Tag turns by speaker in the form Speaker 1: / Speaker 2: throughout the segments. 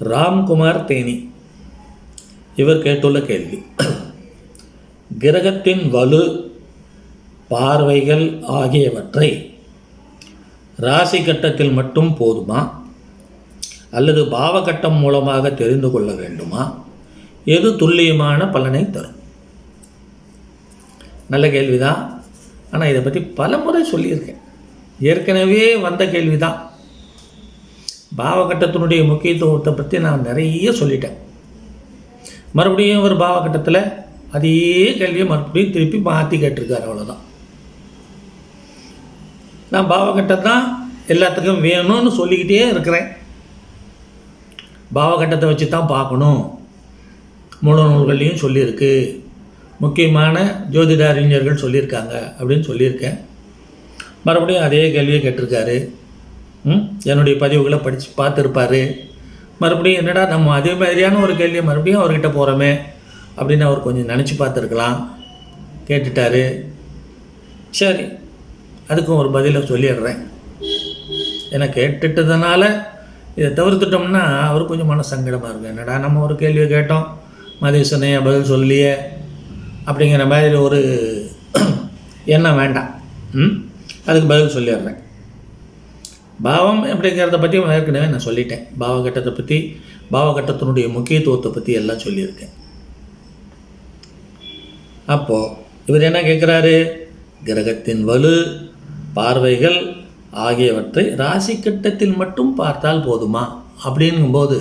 Speaker 1: ராம்குமார் தேனி. இவர் கேட்டுள்ள கேள்வி. கிரகத்தின் வலு பார்வைகள் ஆகியவற்றை ராசி கட்டத்தில் மட்டும் போதுமா? அல்லது பாவகட்டம் மூலமாக தெரிந்து கொள்ள வேண்டுமா? எது துல்லியமான பலனை தரும்? நல்ல கேள்விதான். ஆனால் இதை பற்றி பல முறை சொல்லியிருக்கேன். ஏற்கனவே வந்த கேள்வி தான் பாவகட்டத்தினுடைய முக்கியத்துவத்தை பற்றி நான் நிறைய சொல்லிட்டேன். மறுபடியும் ஒரு பாவகட்டத்தில் அதே கேள்வியை மறுபடியும் திருப்பி மாற்றி கேட்டிருக்காரு அவ்வளோதான் நான் பாவகட்டம் தான் எல்லாத்துக்கும் வேணும்னு சொல்லிக்கிட்டே இருக்கிறேன். பாவகட்டத்தை வச்சு தான் பார்க்கணும். மூல நூல்கள்லையும் சொல்லியிருக்கு. முக்கியமான ஜோதிட அறிஞர்கள் சொல்லியிருக்காங்க அப்படின்னு சொல்லியிருக்கேன். மறுபடியும் அதே கேள்வியை கேட்டிருக்காரு. என்னுடைய பதிவுகளை படித்து பார்த்துருப்பாரு. மறுபடியும் என்னடா நம்ம அதே மாதிரியான ஒரு கேள்வியை மறுபடியும் அவர்கிட்ட போகிறோமே அப்படின்னு அவர் கொஞ்சம் நினச்சி பார்த்துருக்கலாம். கேட்டுட்டாரு. சரி அதுக்கும் ஒரு பதிலை சொல்லிடுறேன். ஏன்னா கேட்டுட்டதுனால இதை தவிர்த்துட்டோம்னா அவர் கொஞ்சம் மன சங்கடமாக இருக்கும். என்னடா நம்ம ஒரு கேள்வியை கேட்டோம் மதிசனைய பதில் சொல்லியே அப்படிங்கிற மாதிரி ஒரு எண்ணம் வேண்டாம். ம்? அதுக்கு பதில் சொல்லிடுறேன். பாவம் அப்படிங்கிறத பற்றி ஏற்கனவே நான் சொல்லிட்டேன். பாவகட்டத்தை பற்றி பாவகட்டத்தினுடைய முக்கியத்துவத்தை பற்றி எல்லாம் சொல்லியிருக்கேன். அப்போது இவர் என்ன கேட்குறாரு? கிரகத்தின் வலு பார்வைகள் ஆகியவற்றை ராசி கட்டத்தில் மட்டும் பார்த்தால் போதுமா? அப்படிங்கும்போது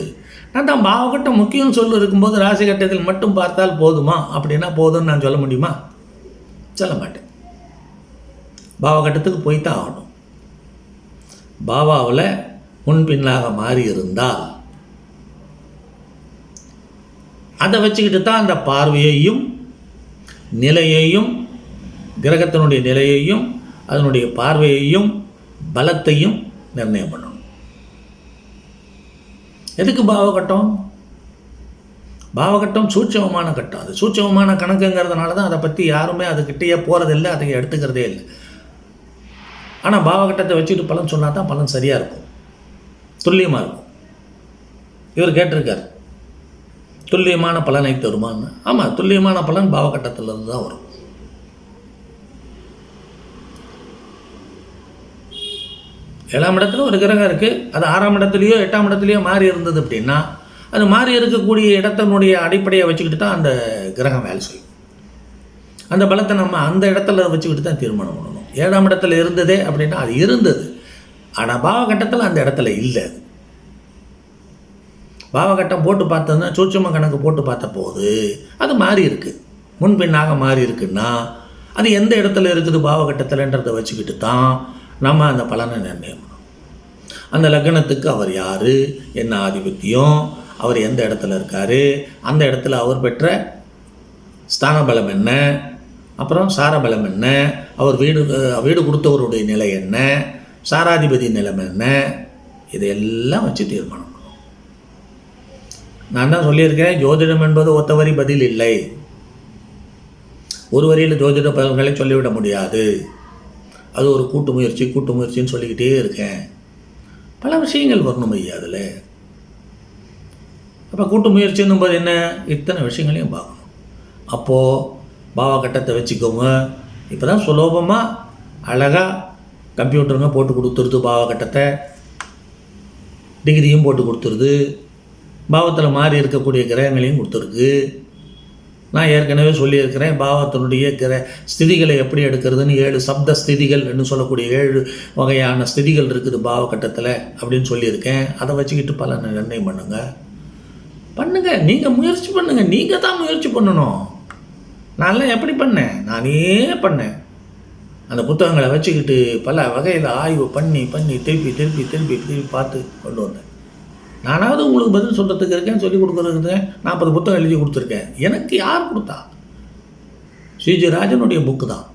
Speaker 1: நான் தான் பாவகட்டம் முக்கியம்னு சொல்லு இருக்கும்போது ராசி கட்டத்தில் மட்டும் பார்த்தால் போதுமா? அப்படின்னா போதும்னு நான் சொல்ல முடியுமா? சொல்ல மாட்டேன். பாவகட்டத்துக்கு போய் தான் ஆகணும். பாபாவில் முன்பின்னாக மாறி இருந்தால் அதை வச்சுக்கிட்டு தான் அந்த பார்வையையும் நிலையையும் கிரகத்தினுடைய நிலையையும் அதனுடைய பார்வையையும் பலத்தையும் நிர்ணயம் பண்ணணும். எதுக்கு பாவகட்டம் பாவகட்டம் சூட்சமமான கட்டம். அது சூட்சமமான கணக்குங்கிறதுனால தான் அதை பற்றி யாருமே அதுக்கிட்டேயே போகிறதில்லை அதை எடுத்துக்கிறதே இல்லை. ஆனால் பாவகட்டத்தை வச்சுட்டு பலன் சொன்னால் தான் பலன் சரியாக இருக்கும். துல்லியமாக இருக்கும். இவர் கேட்டிருக்கார் துல்லியமான பலனை தருமான்னு. ஆமாம் துல்லியமான பலன் பாவகட்டத்திலிருந்து தான் வரும். ஏழாம் இடத்துல ஒரு கிரகம் இருக்குது அது ஆறாம் இடத்துலையோ எட்டாம் இடத்துலையோ மாறி இருந்தது அப்படின்னா அது மாறி இருக்கக்கூடிய இடத்தினுடைய அடிப்படையை வச்சுக்கிட்டு தான் அந்த கிரகம் வேலை செய்யும். அந்த பலத்தை நம்ம அந்த இடத்துல வச்சுக்கிட்டு தான் தீர்மானம் பண்ணணும். ஏழாம் இடத்துல இருந்ததே அப்படின்னா அது இருந்தது. ஆனால் பாவகட்டத்தில் அந்த இடத்துல இல்லை அது. பாவகட்டம் போட்டு பார்த்ததுன்னா சூட்சம கணக்கு போட்டு பார்த்த போது அது மாறி இருக்கு. முன்பின்னாக மாறி இருக்குன்னா அது எந்த இடத்துல இருக்குது பாவகட்டத்தில்ன்றதை வச்சுக்கிட்டு தான் நம்ம அந்த பலனை நிர்ணயம் அந்த லக்னத்துக்கு அவர் யார்? என்ன ஆதிபத்தியம்? அவர் எந்த இடத்துல இருக்கார்? அந்த இடத்துல அவர் பெற்ற ஸ்தான பலம் என்ன? அப்புறம் சாரபலம் என்ன? அவர் வீடு வீடு கொடுத்தவருடைய நிலை என்ன? சாராதிபதி நிலைமை என்ன? இதையெல்லாம் வச்சு தீர்மானம் நான் தான் சொல்லியிருக்கேன் ஜோதிடம் என்பது ஒத்த வரி பதில் இல்லை. ஒரு வரியில் ஜோதிட பலன்களை சொல்லிவிட முடியாது. அது ஒரு கூட்டு முயற்சி கூட்டு முயற்சின்னு சொல்லிக்கிட்டே இருக்கேன். பல விஷயங்கள் வரணும் ஐயா அதில். அப்போ கூட்டு முயற்சின்னும் போது என்ன? இத்தனை விஷயங்களையும் பார்க்கணும். அப்போது பாவகட்டத்தை வச்சுக்கோங்க. இப்போ தான் சுலபமாக அழகாக கம்ப்யூட்டருங்க போட்டு கொடுத்துருது பாவகட்டத்தை டிகிரியும் போட்டு கொடுத்துருது. பாவத்தில் மாறி இருக்கக்கூடிய கிரகங்களையும் கொடுத்துருக்கு. நான் ஏற்கனவே சொல்லியிருக்கிறேன் பாவத்தினுடைய கிர ஸ்திதிகளை எப்படி எடுக்கிறதுன்னு ஏழு சப்த ஸ்திதிகள் என்று சொல்லக்கூடிய ஏழு வகையான ஸ்திதிகள் இருக்குது பாவகட்டத்தில் அப்படின்னு சொல்லியிருக்கேன். அதை வச்சுக்கிட்டு பல நிர்ணயம் பண்ணுங்கள் பண்ணுங்கள் நீங்கள் முயற்சி பண்ணுங்கள் நீங்கள் தான் முயற்சி பண்ணணும். நான்லாம் எப்படி பண்ணேன்? நானே பண்ணேன். அந்த புத்தகங்களை வச்சுக்கிட்டு பல வகையில் ஆய்வு பண்ணி பண்ணி திருப்பி திருப்பி திருப்பி திருப்பி பார்த்து கொண்டு வந்தேன். நானாவது உங்களுக்கு பதில் சொல்கிறதுக்கு இருக்கேன் சொல்லி கொடுக்குறதுக்கு நாற்பது புத்தகம் எழுதி கொடுத்துருக்கேன். எனக்கு யார் கொடுத்தா? ஸ்ரீஜி ராஜனுடைய புக்கு தான்.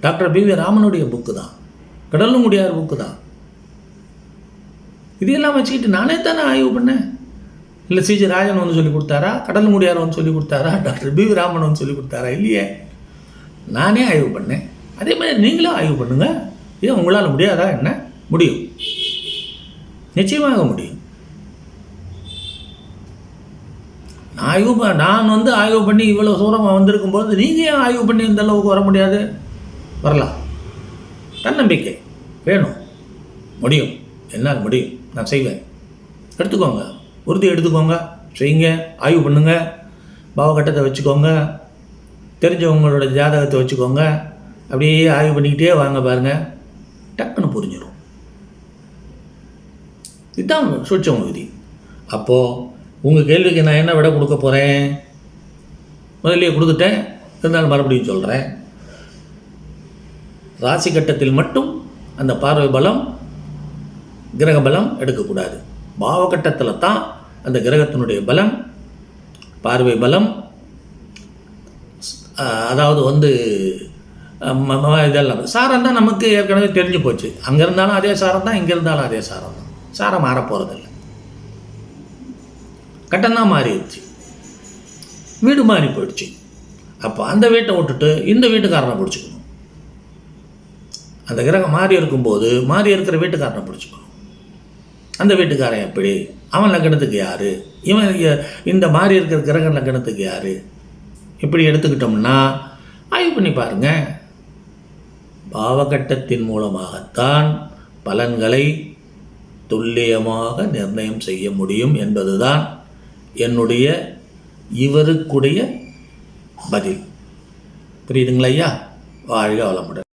Speaker 1: Doctor P. வி. ராமனுடைய புக்கு தான். கடலுங்குடியார் புக்கு தான். இதையெல்லாம் வச்சுக்கிட்டு நானே தானே ஆய்வு பண்ணேன்? இல்லை சிஜி ராஜன் வந்து சொல்லி கொடுத்தாரா? கடலுங்குடியார் வந்து சொல்லி கொடுத்தாரா? டாக்டர் பி வி ராமன் வந்து சொல்லி கொடுத்தாரா? இல்லையே. நானே ஆய்வு பண்ணேன். அதே மாதிரி நீங்களும் ஆய்வு பண்ணுங்க. ஏன் உங்களால் முடியாதா என்ன? முடியும். நிச்சயமாக முடியும். ஆய்வு ப- நான் வந்து ஆய்வு பண்ணி இவ்வளோ தூரம் வந்திருக்கும் போது நீங்கள் ஏன் ஆய்வு பண்ணி இந்த அளவுக்கு வர முடியாது? வரலாம். தன்னம்பிக்கை வேணும். முடியும். என்னால் முடியும். நான் செய்வேன். எடுத்துக்கோங்க. உறுதி எடுத்துக்கோங்க. செய்யுங்க ஆய்வு பண்ணுங்க பாவகட்டத்தை வச்சுக்கோங்க தெரிஞ்சவங்களோட ஜாதகத்தை வச்சுக்கோங்க. அப்படியே ஆய்வு பண்ணிக்கிட்டே வாங்க பாருங்கள் டக்குன்னு புரிஞ்சிடும் இதுதான் சூட்சம விதி. அப்போது உங்கள் கேள்விக்கு நான் என்ன விட கொடுக்க போகிறேன் முதல்லயே கொடுத்துட்டேன். இருந்தாலும் மறுபடியும் சொல்கிறேன் ராசி கட்டத்தில் மட்டும் அந்த பார்வை பலம் கிரக பலம் எடுக்கக்கூடாது. பாவகட்டத்தில் தான் அந்த கிரகத்தினுடைய பலம் பார்வை பலம் அதாவது வந்து இதெல்லாம். சாரம் தான் நமக்கு ஏற்கனவே தெரிஞ்சு போச்சு. அங்கே இருந்தாலும் அதே சாரம் தான் இங்கே இருந்தாலும் அதே சாரம் தான் சாரம் மாறப்போகிறதில்ல போகிறதில்ல மாறிடுச்சு. வீடு மாறி போயிடுச்சு. அப்போ அந்த வீட்டை விட்டுட்டு இந்த வீட்டுக்காரனை பிடிச்சிக்கணும். அந்த கிரகம் மாறி இருக்கும்போது மாறி இருக்கிற வீட்டுக்காரனை பிடிச்சிக்கணும். அந்த வீட்டுக்காரன் எப்படி? அவன் லக்னத்துக்கு யார்? இவன் இந்த மாதிரி இருக்கிற கிரக லக்னத்துக்கு யார்? இப்படி எடுத்துக்கிட்டோம்னா ஆய்வு பண்ணி பாருங்க. பாவகட்டத்தின் மூலமாகத்தான் பலன்களை துல்லியமாக நிர்ணயம் செய்ய முடியும் என்பதுதான் என்னுடைய இவருக்குடைய பதில். புரியுதுங்களா ஐயா? வாழ்க வளமுடன்.